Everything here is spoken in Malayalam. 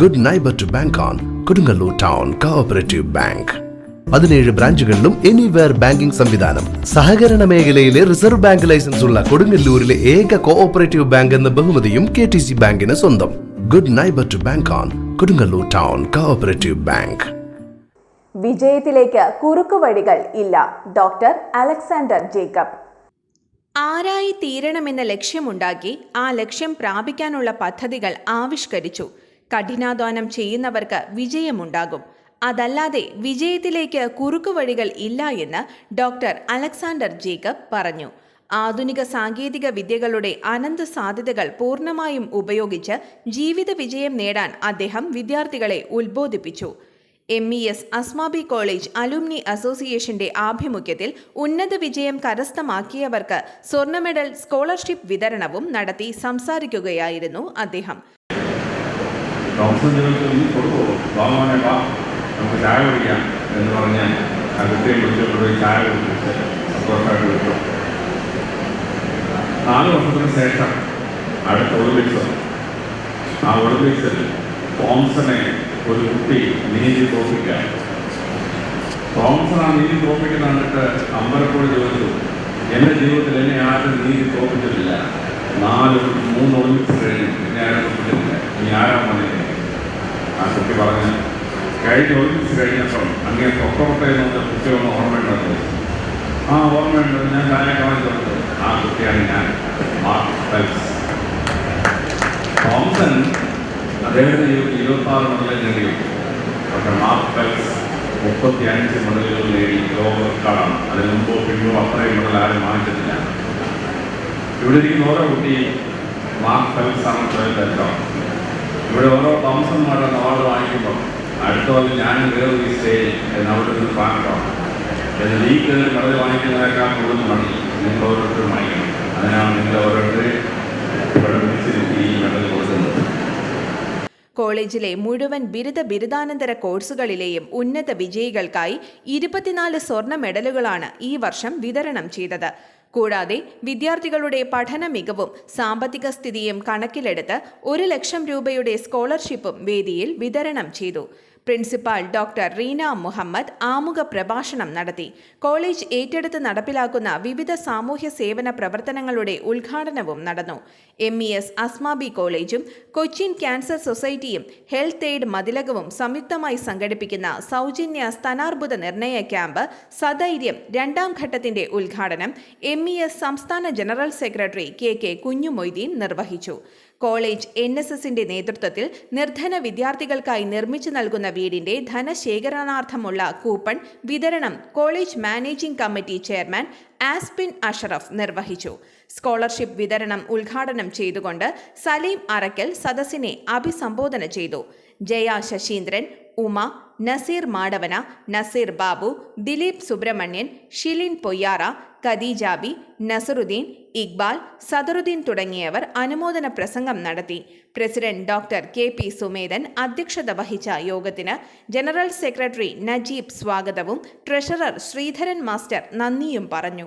Good neighbour to bank on Kodungallur town cooperative bank പതിനേഴ് ബ്രാഞ്ചുകളിലും എനിവെയർ ബാങ്കിംഗ് സംവിധാനം. സഹകരണ മേഖലയിലെ റിസർവ് ബാങ്ക് ലൈസൻസ് ഉള്ള കൊടുങ്ങല്ലൂരിലെ ഏക കോഓപ്പറേറ്റീവ് ബാങ്ക് എന്ന ബഹുമതിയും കെ ടി സി ബാങ്കിന് സ്വന്തം. Good neighbour to bank on Kodungallur town cooperative bank വിജയത്തിലേക്ക് കുറുക്കു വഴികൾ ഇല്ല. ഡോക്ടർ അലക്സാണ്ടർ ജേക്കബ് ആരായി തീരണമെന്ന ലക്ഷ്യമുണ്ടാക്കി ആ ലക്ഷ്യം പ്രാപിക്കാനുള്ള പദ്ധതികൾ ആവിഷ്കരിച്ചു. കഠിനാധ്വാനം ചെയ്യുന്നവർക്ക് വിജയമുണ്ടാകും. അതല്ലാതെ വിജയത്തിലേക്ക് കുറുക്കുവഴികൾ ഇല്ല എന്ന് ഡോക്ടർ അലക്സാണ്ടർ ജേക്കബ് പറഞ്ഞു. ആധുനിക സാങ്കേതിക വിദ്യകളുടെ അനന്ത സാധ്യതകൾ പൂർണമായും ഉപയോഗിച്ച് ജീവിത വിജയം നേടാൻ അദ്ദേഹം വിദ്യാർത്ഥികളെ ഉത്ബോധിപ്പിച്ചു. M E S Asmabi college alumni അസോസിയേഷന്റെ ആഭിമുഖ്യത്തിൽ ഉന്നത വിജയം കരസ്ഥമാക്കിയവർക്ക് സ്വർണ മെഡൽ സ്കോളർഷിപ്പ് വിതരണവും നടത്തി സംസാരിക്കുകയായിരുന്നു അദ്ദേഹം. ടോംസൺ ജോലിക്ക് ഒന്ന് കൊടുക്കുമോ വാങ്ങാനേട്ടാ നമുക്ക് ചായ കുടിക്കാം എന്ന് പറഞ്ഞ് ആ കുട്ടിയെ കുറിച്ചുകൊണ്ട് പോയി ചായ കുടിച്ച് സന്തോഷമായിട്ട് കിട്ടും നാല് വർഷത്തിന് ശേഷം അടുത്ത ഒളിമ്പിക്സ്. ആ ഒളിമ്പിക്സിൽ തോംസനെ ഒരു കുട്ടി നീതി തോപ്പിക്കാൻ തോംസൺ ആ നീതി തോപ്പിക്കുന്ന കണ്ടിട്ട് അമ്പലപ്പുഴ ചോദിച്ചു എന്റെ ജീവിതത്തിൽ എന്നെ ആരും നീതി തോപ്പിച്ചിട്ടില്ല നാല് മൂന്ന് ഒളിമ്പിക്സ് കഴിഞ്ഞു. എന്നെ ആരും തോപ്പിച്ചിട്ടില്ല ഇനി ആരാ ആ കുട്ടി പറഞ്ഞ് കഴിഞ്ഞ ഒരുമിച്ച് കഴിഞ്ഞപ്പം അങ്ങനെ നിന്ന് കുട്ടി ഒന്ന് ഓർമ്മയുണ്ടത് ആ ഓർമ്മയുണ്ട് ഞാൻ ചായ കാണിച്ചത് ആ കുട്ടിയാണ് ഞാൻ. തോംസൺ അദ്ദേഹത്തിന് ഇരുപത്തി ആറ് മുതലേ നേടി. പക്ഷെ മാർക്ക് ഫെൽപ്സ് മുപ്പത്തി അഞ്ച് മുതലുകൾ നേടി. ലോക റെക്കോർഡാണ് അതിന് മുമ്പോ പിന്നോ അത്രയും മുതൽ ആരും വാങ്ങിച്ചിട്ടില്ല. ഇവിടെ ഇരിക്കുന്ന ഓരോ കുട്ടി മാർക്ക് ഫെൽപ്സ് ആണ് ചോദിച്ചോ ഇവിടെ ഓരോ തോമസന്മാരുടെ അവാർഡ് വാങ്ങിക്കുമ്പോൾ അടുത്ത കൊല്ലം ഞാനും വേറൊരു ഈ സ്റ്റേജ് എന്ന് അവിടെ നിന്ന് പാട്ടോ എന്നാൽ നീ കയറി വളരെ വാങ്ങിക്കുന്നതിനേക്കാൾ കൂടുതൽ മണി നിങ്ങൾ ഓരോരുത്തരും വാങ്ങിക്കണം. അതിനാണ് നിങ്ങൾ ഓരോരുത്തരെ ഇവിടെ ഈ മെഡൽ കൊടുക്കുന്നത്. കോളേജിലെ മുഴുവൻ ബിരുദ ബിരുദാനന്തര കോഴ്സുകളിലെയും ഉന്നത വിജയികൾക്കായി ഇരുപത്തിനാല് സ്വർണ മെഡലുകളാണ് ഈ വർഷം വിതരണം ചെയ്തത്. കൂടാതെ വിദ്യാർത്ഥികളുടെ പഠന മികവും സാമ്പത്തിക സ്ഥിതിയും കണക്കിലെടുത്ത് ഒരു ലക്ഷം രൂപയുടെ സ്കോളർഷിപ്പും വേദിയിൽ വിതരണം ചെയ്തു. പ്രിൻസിപ്പാൾ ഡോക്ടർ റീന മുഹമ്മദ് ആമുഖ പ്രഭാഷണം നടത്തി. കോളേജ് ഏറ്റെടുത്ത് നടപ്പിലാക്കുന്ന വിവിധ സാമൂഹ്യ സേവന പ്രവർത്തനങ്ങളുടെ ഉദ്ഘാടനവും നടന്നു. എം ഇ എസ് അസ്മാബി കോളേജും കൊച്ചിൻ ക്യാൻസർ സൊസൈറ്റിയും ഹെൽത്ത് എയ്ഡ് മതിലകവും സംയുക്തമായി സംഘടിപ്പിക്കുന്ന സൗജന്യ സ്തനാർബുദ നിർണയ ക്യാമ്പ് സധൈര്യം രണ്ടാം ഘട്ടത്തിന്റെ ഉദ്ഘാടനം എം ഇ എസ് സംസ്ഥാന general secretary K K Kunhumoideen നിർവഹിച്ചു. കോളേജ് എൻ എസ് എസിന്റെ നേതൃത്വത്തിൽ നിർധന വിദ്യാർത്ഥികൾക്കായി നിർമ്മിച്ചു നൽകുന്ന വീടിന്റെ ധനശേഖരണാർത്ഥമുള്ള കൂപ്പൺ വിതരണം college managing committee chairman Aspin Ashraf നിർവഹിച്ചു. സ്കോളർഷിപ്പ് വിതരണം ഉദ്ഘാടനം ചെയ്തുകൊണ്ട് സലീം അറക്കൽ സദസ്സിനെ അഭിസംബോധന ചെയ്തു. ജയ ശശീന്ദ്രൻ ഉമ നസീർ മാടവന നസീർ ബാബു ദിലീപ് സുബ്രഹ്മണ്യൻ ഷിലിൻ പൊയ്യാറ ഖദീജാബി നസറുദ്ദീൻ ഇക്ബാൽ സദറുദ്ദീൻ തുടങ്ങിയവർ അനുമോദന പ്രസംഗം നടത്തി. President doctor K. P. Sumedhan അധ്യക്ഷത വഹിച്ച യോഗത്തിന് ജനറൽ സെക്രട്ടറി നജീബ് സ്വാഗതവും ട്രഷറർ ശ്രീധരൻ മാസ്റ്റർ നന്ദിയും പറഞ്ഞു.